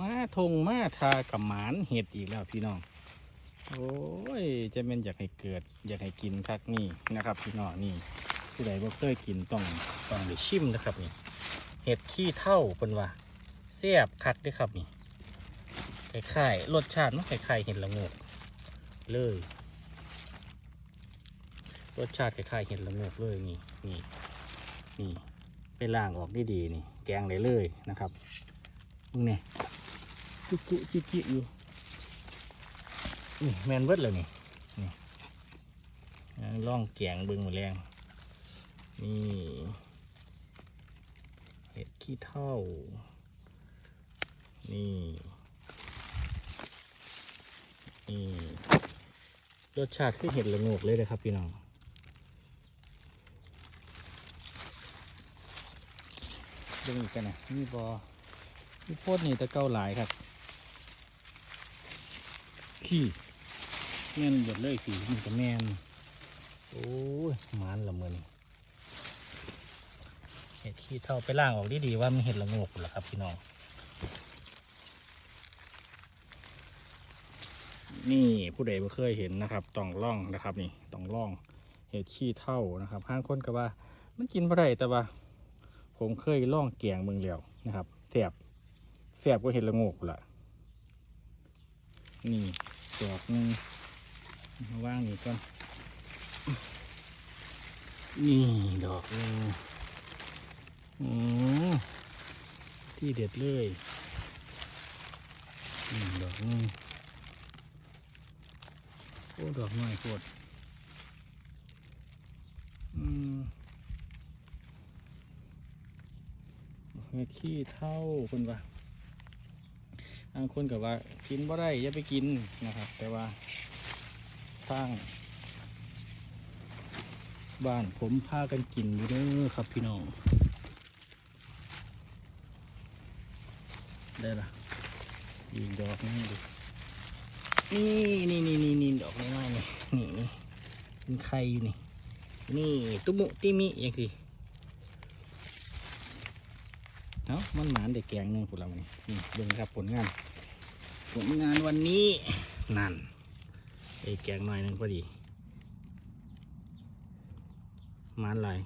มาทงมาทากับหมานเห็ดอีกแล้วพี่น้อง โอ้ยจะเป็นอยากให้เกิด อยากให้กินคักนี่นะครับ พี่น้องนี่ผู้ใดบ่เคยกินต้องต้องไปชิมนะครับนี่เห็ดขี้เท่าเป็นว่าเสียบคักด้วยครับนี่คล้ายๆรสชาติมันคล้ายๆเห็ดละงกเลยรสชาติคล้ายๆเห็ดละงกเลยนี่นี่นี่ไปล้างออกดีๆนี่ แกงได้เลยนะครับ มึงเนี่ยกุกุจิจิอยู่นี่แมนเบิดเลยนี่นี่อ่าล่องแกงเบึงหมดแรงนี่เห็ดขี้เท่า นี่ นี่ รสชาติคือเห็ดละโงกเลยนะครับพี่น้องดูอีกกันนะมีบอ มีโพดนี่ตะเก้าหลายครับ ขี้แม่นหยดเลยขี้มันก็แม่นโอ้ยหมานละมือนี่เห็ดขี้เท่าไปล่างออกดีๆว่ามันเห็ดละงกหรอครับพี่น้องนี่ผู้ใดบ่เคยเห็นนะครับตองล่องนะครับนี่ตองล่องเห็ดขี้เท่านะครับห้างคนก็ว่า มันกินบ่ได้แต่ว่า ผมเคยล่องแกงเมืองแล้วนะครับแสบ แสบก็เห็ดละงกละนี่ดอกนึงมาว่างนี่ก่อนนี่ดอกนึงอืมที่เด็ดเลยนี่ดอกนึงโอ้ดอกน้อยโคตรอืมเฮ็ดขี้เท่าคนว่าบางคนกับว่ากินบ่ได้อย่าไปกินนะครับ แต่ว่าทางบ้านผมพากันกินอยู่เด้อครับพี่น้อง ได้ละอีกดอกนึงดูนี่นี่นี่นี่นี่ดอกน้อยๆนี่นี่นี่เป็นไข่อยู่นี่ นี่ ตุมุติมิอย่างสิ เนาะมันหมานเด็กแกงหนึ่งพวกเรานี่นี่เบิ่งครับผลงาน ผลงานวันนี้นั่นไอ้แกงหน่อยหนึงพอดีหมานหลาย